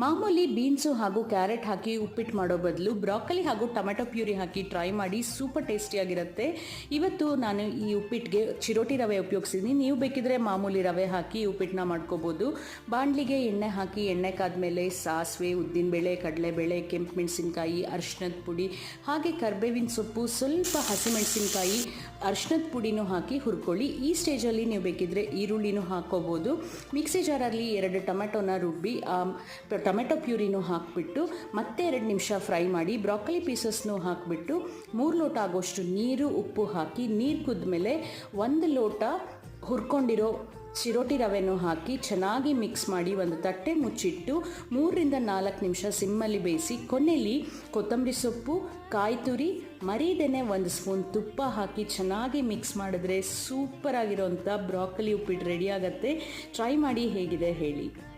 ಮಾಮೂಲಿ ಬೀನ್ಸು ಹಾಗೂ ಕ್ಯಾರೆಟ್ ಹಾಕಿ ಉಪ್ಪಿಟ್ಟು ಮಾಡೋ ಬದಲು ಬ್ರಾಕಲಿ ಹಾಗೂ ಟೊಮೆಟೊ ಪ್ಯೂರಿ ಹಾಕಿ ಟ್ರೈ ಮಾಡಿ ಸೂಪರ್ ಟೇಸ್ಟಿಯಾಗಿರುತ್ತೆ. ಇವತ್ತು ನಾನು ಈ ಉಪ್ಪಿಟ್ಟಿಗೆ ಚಿರೋಟಿ ರವೆ ಉಪಯೋಗಿಸಿದ್ದೀನಿ ನೀವು ಬೇಕಿದ್ರೆ ಮಾಮೂಲಿ ರವೆ ಹಾಕಿ ಉಪ್ಪಿಟ್ಟನ್ನ ಮಾಡ್ಕೋಬೋದು. ಬಾಣಲಿಗೆ ಎಣ್ಣೆ ಹಾಕಿ, ಎಣ್ಣೆ ಕಾದ್ಮೇಲೆ ಸಾಸಿವೆ, ಉದ್ದಿನಬೇಳೆ, ಕಡಲೆಬೇಳೆ, ಕೆಂಪು ಮೆಣಸಿನಕಾಯಿ ಅರಿಶಿನದ ಪುಡಿ, ಹಾಗೆ ಕರ್ಬೇವಿನ ಸೊಪ್ಪು, ಸ್ವಲ್ಪ ಹಸಿಮೆಣಸಿನ್ಕಾಯಿ ಅರಿಶಿನದ ಪುಡಿನೂ ಹಾಕಿ ಹುರ್ಕೊಳ್ಳಿ. ಈ ಸ್ಟೇಜಲ್ಲಿ ನೀವು ಬೇಕಿದ್ರೆ ಈರುಳ್ಳಿನೂ ಹಾಕ್ಕೋಬೋದು. ಮಿಕ್ಸಿ ಜಾರಲ್ಲಿ ಎರಡು ಟೊಮೆಟೊನ ರುಬ್ಬಿ ಟೊಮೆಟೊ ಪ್ಯೂರಿನೂ ಹಾಕಿಬಿಟ್ಟು ಮತ್ತೆ ಎರಡು ನಿಮಿಷ ಫ್ರೈ ಮಾಡಿ ಬ್ರಾಕಲಿ ಪೀಸಸ್ನೂ ಹಾಕಿಬಿಟ್ಟು ಮೂರು ಲೋಟ ಆಗೋಷ್ಟು ನೀರು, ಉಪ್ಪು ಹಾಕಿ ನೀರು ಕುದ್ದ ಮೇಲೆ ಒಂದು ಲೋಟ ಹುರ್ಕೊಂಡಿರೋ ಚಿರೋಟಿ ರವೆನು ಹಾಕಿ ಚೆನ್ನಾಗಿ ಮಿಕ್ಸ್ ಮಾಡಿ ಒಂದು ತಟ್ಟೆ ಮುಚ್ಚಿಟ್ಟು ಮೂರರಿಂದ ನಾಲ್ಕು ನಿಮಿಷ ಸಿಮ್ಮಲ್ಲಿ ಬೇಯಿಸಿ ಕೊನೆಯಲ್ಲಿ ಕೊತ್ತಂಬರಿ ಸೊಪ್ಪು ಕಾಯಿ ತುರಿ ಮರೀದೇನೆ ಒಂದು ಸ್ಪೂನ್ ತುಪ್ಪ ಹಾಕಿ ಚೆನ್ನಾಗಿ ಮಿಕ್ಸ್ ಮಾಡಿದ್ರೆ ಸೂಪರ್ ಆಗಿರೋಂಥ ಬ್ರಾಕಲಿ ಉಪ್ಪಿಟ್ಟು ರೆಡಿ ಆಗುತ್ತೆ. ಟ್ರೈ ಮಾಡಿ ಹೇಗಿದೆ ಹೇಳಿ.